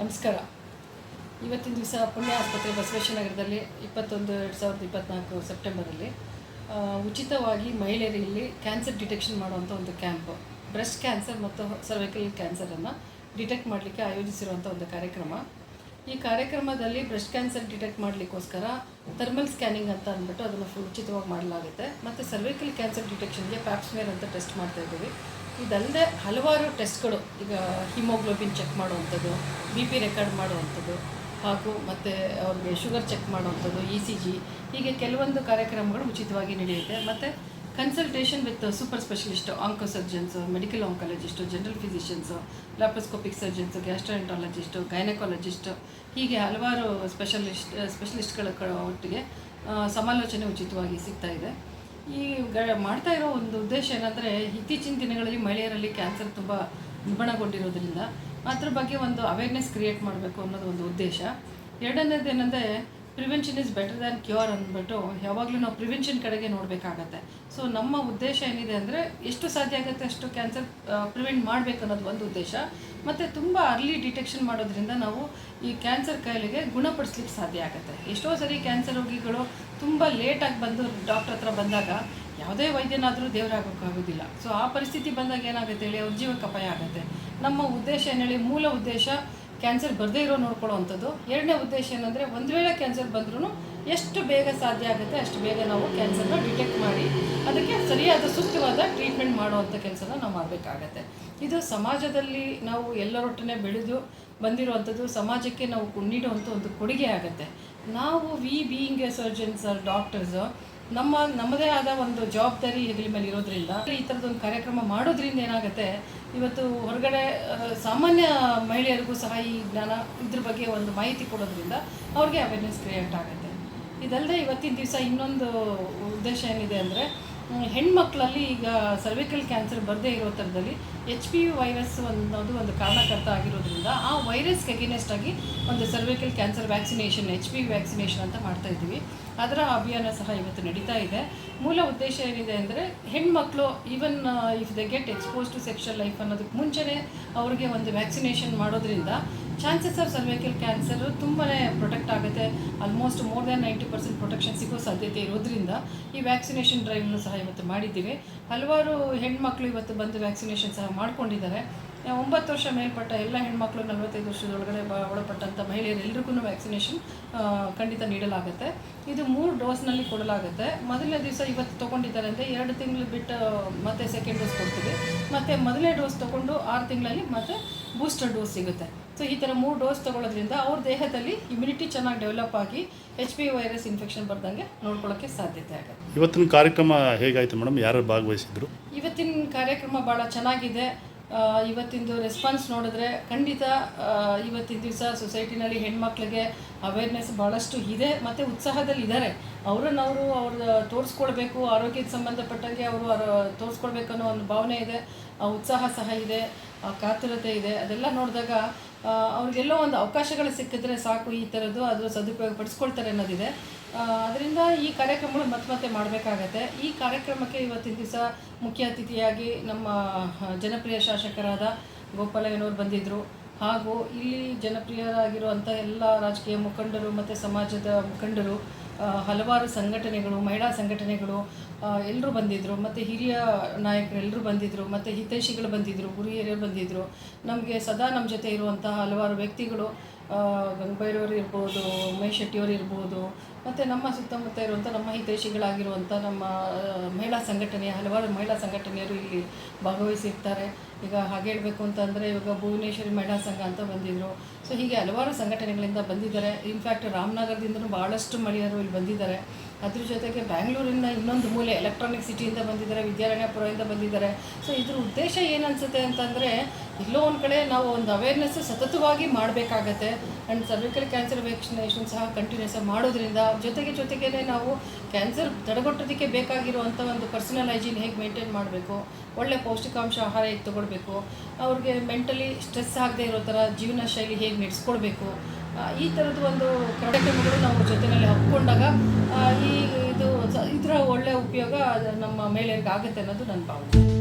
ನಮಸ್ಕಾರ. ಇವತ್ತಿನ ದಿವಸ ಪುಣ್ಯ ಆಸ್ಪತ್ರೆ ಬಸವೇಶ್ವರನಗರದಲ್ಲಿ ಇಪ್ಪತ್ತೊಂದು ಎರಡು ಸಾವಿರದ ಇಪ್ಪತ್ತ್ನಾಲ್ಕು ಸೆಪ್ಟೆಂಬರಲ್ಲಿ ಉಚಿತವಾಗಿ ಮಹಿಳೆಯರಲ್ಲಿ ಕ್ಯಾನ್ಸರ್ ಡಿಟೆಕ್ಷನ್ ಮಾಡುವಂಥ ಒಂದು ಕ್ಯಾಂಪ್. ಬ್ರೆಸ್ಟ್ ಕ್ಯಾನ್ಸರ್ ಮತ್ತು ಸರ್ವೈಕಲ್ ಕ್ಯಾನ್ಸರನ್ನು ಡಿಟೆಕ್ಟ್ ಮಾಡಲಿಕ್ಕೆ ಆಯೋಜಿಸಿರುವಂಥ ಒಂದು ಕಾರ್ಯಕ್ರಮ. ಈ ಕಾರ್ಯಕ್ರಮದಲ್ಲಿ ಬ್ರೆಸ್ಟ್ ಕ್ಯಾನ್ಸರ್ ಡಿಟೆಕ್ಟ್ ಮಾಡಲಿಕ್ಕೋಸ್ಕರ ಥರ್ಮಲ್ ಸ್ಕ್ಯಾನಿಂಗ್ ಅಂತ ಅಂದ್ಬಿಟ್ಟು ಅದನ್ನು ಉಚಿತವಾಗಿ ಮಾಡಲಾಗುತ್ತೆ. ಮತ್ತು ಸರ್ವೈಕಲ್ ಕ್ಯಾನ್ಸರ್ ಡಿಟೆಕ್ಷನ್ಗೆ ಪ್ಯಾಪ್ಸ್ಮೇರ್ ಅಂತ ಟೆಸ್ಟ್ ಮಾಡ್ತಾ ಇದ್ದೀವಿ. ಇದಲ್ಲದೆ ಹಲವಾರು ಟೆಸ್ಟ್ಗಳು, ಈಗ ಹಿಮೋಗ್ಲೋಬಿನ್ ಚೆಕ್ ಮಾಡುವಂಥದ್ದು, ಬಿ ಪಿ ರೆಕಾರ್ಡ್ ಮಾಡುವಂಥದ್ದು, ಹಾಗೂ ಮತ್ತು ಅವ್ರಿಗೆ ಶುಗರ್ ಚೆಕ್ ಮಾಡುವಂಥದ್ದು, ಇ ಸಿ ಜಿ, ಹೀಗೆ ಕೆಲವೊಂದು ಕಾರ್ಯಕ್ರಮಗಳು ಉಚಿತವಾಗಿ ನಡೆಯುತ್ತೆ. ಮತ್ತು consultation with super specialist, onco surgeons, medical oncologist, general physicians, laparoscopic surgeons gastroenterologist gynaecologist, ಹೀಗೆ ಹಲವಾರು ಸ್ಪೆಷಲಿಸ್ಟ್, ಸ್ಪೆಷಲಿಸ್ಟ್ಗಳ ಒಟ್ಟಿಗೆ ಸಮಾಲೋಚನೆ ಉಚಿತವಾಗಿ ಸಿಗ್ತಾ ಇದೆ. ಈ ಮಾಡ್ತಾ ಇರೋ ಒಂದು ಉದ್ದೇಶ ಏನಂದರೆ ಇತ್ತೀಚಿನ ದಿನಗಳಲ್ಲಿ ಮಹಿಳೆಯರಲ್ಲಿ ಕ್ಯಾನ್ಸರ್ ತುಂಬ ಉಲ್ಬಣಗೊಂಡಿರೋದ್ರಿಂದ ಅದ್ರ ಬಗ್ಗೆ ಒಂದು ಅವೇರ್ನೆಸ್ ಕ್ರಿಯೇಟ್ ಮಾಡಬೇಕು ಅನ್ನೋದು ಒಂದು ಉದ್ದೇಶ. ಎರಡನೇದು ಏನಂದರೆ prevention is better than cure ಅಂದ್ಬಿಟ್ಟು ಯಾವಾಗಲೂ ನಾವು ಪ್ರಿವೆನ್ಷನ್ ಕಡೆಗೆ ನೋಡಬೇಕಾಗತ್ತೆ. ಸೊ ನಮ್ಮ ಉದ್ದೇಶ ಏನಿದೆ ಅಂದರೆ ಎಷ್ಟು ಸಾಧ್ಯ ಆಗುತ್ತೆ ಅಷ್ಟು ಕ್ಯಾನ್ಸರ್ ಪ್ರಿವೆಂಟ್ ಮಾಡಬೇಕು ಅನ್ನೋದು ಒಂದು ಉದ್ದೇಶ. ಮತ್ತು ತುಂಬ ಅರ್ಲಿ ಡಿಟೆಕ್ಷನ್ ಮಾಡೋದ್ರಿಂದ ನಾವು ಈ ಕ್ಯಾನ್ಸರ್ ಕಾಯಿಲೆಗೆ ಗುಣಪಡಿಸ್ಲಿಕ್ಕೆ ಸಾಧ್ಯ ಆಗುತ್ತೆ. ಎಷ್ಟೋ ಸರಿ ಕ್ಯಾನ್ಸರ್ ರೋಗಿಗಳು ತುಂಬ ಲೇಟಾಗಿ ಬಂದು ಡಾಕ್ಟರ್ ಹತ್ರ ಬಂದಾಗ ಯಾವುದೇ ವೈದ್ಯನಾದರೂ ದೇವರಾಗೋಕ್ಕಾಗೋದಿಲ್ಲ ಸೊ ಆ ಪರಿಸ್ಥಿತಿ ಬಂದಾಗ ಏನಾಗುತ್ತೆ ಹೇಳಿ, ಅವ್ರ ಜೀವಕ್ಕೆ ಅಪಾಯ ಆಗುತ್ತೆ. ನಮ್ಮ ಉದ್ದೇಶ ಏನು ಹೇಳಿ, ಮೂಲ ಉದ್ದೇಶ ಕ್ಯಾನ್ಸರ್ ಬರದೇ ಇರೋ ನೋಡ್ಕೊಳ್ಳೋವಂಥದ್ದು ಎರಡನೇ ಉದ್ದೇಶ ಏನಂದರೆ, ಒಂದು ವೇಳೆ ಕ್ಯಾನ್ಸರ್ ಬಂದ್ರೂ ಎಷ್ಟು ಬೇಗ ಸಾಧ್ಯ ಆಗುತ್ತೆ, ಅಷ್ಟು ಬೇಗ ನಾವು ಕ್ಯಾನ್ಸರ್ನ ಡಿಟೆಕ್ಟ್ ಮಾಡಿ, ಅದಕ್ಕೆ ಸರಿಯಾದ ಸೂಕ್ತವಾದ ಟ್ರೀಟ್ಮೆಂಟ್ ಮಾಡುವಂಥ ಕೆಲಸನ ನಾವು ಮಾಡಬೇಕಾಗತ್ತೆ. ಇದು ಸಮಾಜದಲ್ಲಿ ನಾವು ಎಲ್ಲರೊಟ್ಟನೆ ಬೆಳೆದು ಬಂದಿರುವಂಥದ್ದು ಸಮಾಜಕ್ಕೆ ನಾವು ನೀಡುವಂಥ ಒಂದು ಕೊಡುಗೆ ಆಗುತ್ತೆ. ನಾವು we being a surgeons are doctors ನಮ್ಮ ನಮ್ಮದೇ ಆದ ಒಂದು ಜವಾಬ್ದಾರಿ ಹೆಗಲ ಮೇಲೆ ಇರೋದ್ರಿಂದ ಈ ಥರದೊಂದು ಕಾರ್ಯಕ್ರಮ ಮಾಡೋದ್ರಿಂದ ಏನಾಗುತ್ತೆ, ಇವತ್ತು ಹೊರಗಡೆ ಸಾಮಾನ್ಯ ಮಹಿಳೆಯರಿಗೂ ಸಹ ಈ ಜ್ಞಾನ ಇದ್ರ ಬಗ್ಗೆ ಒಂದು ಮಾಹಿತಿ ಕೊಡೋದ್ರಿಂದ ಅವ್ರಿಗೆ ಅವೇರ್ನೆಸ್ ಕ್ರಿಯೇಟ್ ಆಗುತ್ತೆ. ಇದಲ್ಲದೆ ಇವತ್ತಿನ ದಿವಸ ಇನ್ನೊಂದು ಉದ್ದೇಶ ಏನಿದೆ ಅಂದರೆ ಹೆಣ್ಮಕ್ಳಲ್ಲಿ ಈಗ ಸರ್ವಿಕಲ್ ಕ್ಯಾನ್ಸರ್ ಬರದೇ ಇರೋ ಥರದಲ್ಲಿ ಎಚ್ ಪಿ ಯು ವೈರಸ್ ಅನ್ನೋದು ಒಂದು ಕಾರಣಕರ್ತ ಆಗಿರೋದ್ರಿಂದ ಆ ವೈರಸ್ಗೆ ಅಗೇನೆಸ್ಟ್ ಆಗಿ ಒಂದು cervical cancer vaccination H P vaccination ಅಂತ ಮಾಡ್ತಾ ಇದ್ದೀವಿ. ಅದರ ಅಭಿಯಾನ ಸಹ ಇವತ್ತು ನಡೀತಾ ಇದೆ. ಮೂಲ ಉದ್ದೇಶ ಏನಿದೆ ಅಂದರೆ ಹೆಣ್ಮಕ್ಳು even if they get expose to sexual life ಅನ್ನೋದಕ್ಕೆ ಮುಂಚೆನೇ ಅವ್ರಿಗೆ ಒಂದು ವ್ಯಾಕ್ಸಿನೇಷನ್ ಮಾಡೋದ್ರಿಂದ ಚಾನ್ಸಸ್ ಆಫ್ ಸರ್ವೈಕಲ್ ಕ್ಯಾನ್ಸರ್ ತುಂಬಾ ಪ್ರೊಟೆಕ್ಟ್ ಆಗುತ್ತೆ almost more than ninety percent protection ಸಿಗೋ ಸಾಧ್ಯತೆ ಇರೋದ್ರಿಂದ ಈ ವ್ಯಾಕ್ಸಿನೇಷನ್ ಡ್ರೈವ್ನ ಸಹ ಇವತ್ತು ಮಾಡಿದ್ದೀವಿ. ಹಲವಾರು ಹೆಣ್ಮಕ್ಳು ಇವತ್ತು ಬಂದು ವ್ಯಾಕ್ಸಿನೇಷನ್ ಸಹ ಮಾಡ್ಕೊಂಡಿದ್ದಾರೆ. ಒಂಬತ್ತು ವರ್ಷ ಮೇಲ್ಪಟ್ಟ ಎಲ್ಲ ಹೆಣ್ಮಕ್ಳು ನಲವತ್ತೈದು ವರ್ಷದೊಳಗಡೆ ಬ ಒಳಪಟ್ಟಂಥ ಮಹಿಳೆಯರು ಎಲ್ರಿಗೂ ವ್ಯಾಕ್ಸಿನೇಷನ್ ಖಂಡಿತ ನೀಡಲಾಗುತ್ತೆ. ಇದು ಮೂರು ಡೋಸ್ನಲ್ಲಿ ಕೊಡಲಾಗುತ್ತೆ. ಮೊದಲನೇ ದಿವಸ ಇವತ್ತು ತೊಗೊಂಡಿದ್ದಾರೆ ಅಂದರೆ ಎರಡು ತಿಂಗಳು ಬಿಟ್ಟು ಮತ್ತೆ ಸೆಕೆಂಡ್ ಡೋಸ್ ಕೊಡ್ತೀವಿ. ಮತ್ತು ಮೊದಲನೇ ಡೋಸ್ ತೊಗೊಂಡು ಆರು ತಿಂಗಳಲ್ಲಿ ಮತ್ತೆ ಬೂಸ್ಟರ್ ಡೋಸ್ ಸಿಗುತ್ತೆ. ಸೊ ಈ ಥರ ಮೂರು ಡೋಸ್ ತೊಗೊಳ್ಳೋದ್ರಿಂದ ಅವ್ರ ದೇಹದಲ್ಲಿ ಇಮ್ಯುನಿಟಿ ಚೆನ್ನಾಗಿ ಡೆವಲಪ್ ಆಗಿ ಎಚ್ ಪಿ ವೈರಸ್ ಇನ್ಫೆಕ್ಷನ್ ಬರ್ದಂಗೆ ನೋಡ್ಕೊಳ್ಳೋಕ್ಕೆ ಸಾಧ್ಯತೆ ಆಗುತ್ತೆ. ಇವತ್ತಿನ ಕಾರ್ಯಕ್ರಮ ಹೇಗಾಯಿತು ಮೇಡಮ್ ಯಾರು ಭಾಗವಹಿಸಿದ್ರು? ಇವತ್ತಿನ ಕಾರ್ಯಕ್ರಮ ಭಾಳ ಚೆನ್ನಾಗಿದೆ. ಇವತ್ತಿಂದು ರೆಸ್ಪಾನ್ಸ್ ನೋಡಿದ್ರೆ ಖಂಡಿತ ಇವತ್ತಿನ ದಿವಸ ಸೊಸೈಟಿನಲ್ಲಿ ಹೆಣ್ಮಕ್ಳಿಗೆ ಅವೇರ್ನೆಸ್ ಭಾಳಷ್ಟು ಇದೆ, ಮತ್ತು ಉತ್ಸಾಹದಲ್ಲಿ ಇದ್ದಾರೆ ಅವ್ರನ್ನ ಅವರು ಅವ್ರ ತೋರಿಸ್ಕೊಳ್ಬೇಕು ಆರೋಗ್ಯಕ್ಕೆ ಸಂಬಂಧಪಟ್ಟಂಗೆ ಅವರು ತೋರಿಸ್ಕೊಳ್ಬೇಕು ಅನ್ನೋ ಒಂದು ಭಾವನೆ ಇದೆ, ಆ ಉತ್ಸಾಹ ಸಹ ಇದೆ, ಆ ಕಾತುರತೆ ಇದೆ. ಅದೆಲ್ಲ ನೋಡಿದಾಗ ಅವ್ರಿಗೆಲ್ಲೋ ಒಂದು ಅವಕಾಶಗಳು ಸಿಕ್ಕಿದ್ರೆ ಸಾಕು ಈ ಥರದ್ದು, ಅದರ ಸದುಪಯೋಗ ಪಡಿಸ್ಕೊಳ್ತಾರೆ ಅನ್ನೋದಿದೆ. ಅದರಿಂದ ಈ ಕಾರ್ಯಕ್ರಮಗಳು ಮತ್ತೆ ಮತ್ತೆ ಮಾಡಬೇಕಾಗತ್ತೆ. ಈ ಕಾರ್ಯಕ್ರಮಕ್ಕೆ ಇವತ್ತಿನ ದಿವಸ ಮುಖ್ಯ ಅತಿಥಿಯಾಗಿ ನಮ್ಮ ಜನಪ್ರಿಯ ಶಾಸಕರಾದ ಗೋಪಾಲಯ್ಯನವರು ಬಂದಿದ್ದರು ಹಾಗೂ ಇಲ್ಲಿ ಜನಪ್ರಿಯರಾಗಿರುವಂಥ ಎಲ್ಲ ರಾಜಕೀಯ ಮುಖಂಡರು ಮತ್ತು ಸಮಾಜದ ಮುಖಂಡರು ಹಲವಾರು ಸಂಘಟನೆಗಳು, ಮಹಿಳಾ ಸಂಘಟನೆಗಳು ಎಲ್ಲರೂ ಬಂದಿದ್ದರು ಮತ್ತು ಹಿರಿಯ ನಾಯಕರು ಎಲ್ಲರೂ ಬಂದಿದ್ದರು ಮತ್ತು ಹಿತೈಷಿಗಳು ಬಂದಿದ್ದರು ಗುರು ಬಂದಿದ್ದರು ನಮಗೆ ಸದಾ ನಮ್ಮ ಜೊತೆ ಇರುವಂತಹ ಹಲವಾರು ವ್ಯಕ್ತಿಗಳು ಗಂಗಬೈರವರು ಇರ್ಬೋದು, ಉಮೇಶ್ ಶೆಟ್ಟಿಯವರು ಇರ್ಬೋದು, ಮತ್ತು ನಮ್ಮ ಸುತ್ತಮುತ್ತ ಇರುವಂಥ ನಮ್ಮ ಹಿತೈಷಿಗಳಾಗಿರುವಂಥ ನಮ್ಮ ಮಹಿಳಾ ಸಂಘಟನೆಯ ಹಲವಾರು ಮಹಿಳಾ ಸಂಘಟನೆಯರು ಇಲ್ಲಿ ಭಾಗವಹಿಸಿರ್ತಾರೆ. ಈಗ ಹಾಗೆ ಹೇಳಬೇಕು ಅಂತಂದರೆ ಇವಾಗ ಭುವನೇಶ್ವರಿ ಮಹಿಳಾ ಸಂಘ ಅಂತ ಬಂದಿದ್ದರು ಸೊ ಹೀಗೆ ಹಲವಾರು ಸಂಘಟನೆಗಳಿಂದ ಬಂದಿದ್ದಾರೆ. ಇನ್ಫ್ಯಾಕ್ಟ್ ರಾಮನಗರದಿಂದಲೂ ಭಾಳಷ್ಟು ಮಹಿಳೆಯರು ಇಲ್ಲಿ ಬಂದಿದ್ದಾರೆ. ಅದ್ರ ಜೊತೆಗೆ ಬ್ಯಾಂಗ್ಳೂರಿನ ಇನ್ನೊಂದು ಮೂಲೆ ಎಲೆಕ್ಟ್ರಾನಿಕ್ ಸಿಟಿಯಿಂದ ಬಂದಿದ್ದಾರೆ ವಿದ್ಯಾರಣ್ಯಪುರದಿಂದ ಬಂದಿದ್ದಾರೆ. ಸೊ ಇದ್ರ ಉದ್ದೇಶ ಏನು ಅನಿಸುತ್ತೆ ಅಂತಂದರೆ ಎಲ್ಲೋ ಒಂದು ಕಡೆ ನಾವು ಒಂದು ಅವೇರ್ನೆಸ್ ಸತತವಾಗಿ ಮಾಡಬೇಕಾಗತ್ತೆ. ಆ್ಯಂಡ್ ಸರ್ವಿಕಲ್ ಕ್ಯಾನ್ಸರ್ ವ್ಯಾಕ್ಸಿನೇಷನ್ ಸಹ ಕಂಟಿನ್ಯೂಸ್ ಆಗಿ ಮಾಡೋದ್ರಿಂದ ಜೊತೆಗೆ ಜೊತೆಗೇ ನಾವು ಕ್ಯಾನ್ಸರ್ ತಡೆಗಟ್ಟೋದಕ್ಕೆ ಬೇಕಾಗಿರುವಂಥ ಒಂದು ಪರ್ಸನಲ್ ಹೈಜೀನ್ ಹೇಗೆ ಮೇಂಟೈನ್ ಮಾಡಬೇಕು, ಒಳ್ಳೆ ಪೌಷ್ಟಿಕಾಂಶ ಆಹಾರ ಹೇಗೆ ತೊಗೊಳ್ಬೇಕು, ಅವ್ರಿಗೆ ಮೆಂಟಲಿ ಸ್ಟ್ರೆಸ್ ಆಗದೆ ಇರೋ ಥರ ಜೀವನ ಶೈಲಿ ಹೇಗೆ ನಡೆಸ್ಕೊಳ್ಬೇಕು ಈ ಥರದ ಒಂದು ಕಾರ್ಯಕ್ರಮಗಳು ನಾವು ಜೊತೆಯಲ್ಲಿ ಹಾಕ್ಕೊಂಡಾಗ ಈ ಇದು ಇದರ ಒಳ್ಳೆಯ ಉಪಯೋಗ ನಮ್ಮ ಮಹಿಳೆಯರಿಗೆ ಆಗುತ್ತೆ ಅನ್ನೋದು ನನ್ನ ಭಾವನೆ.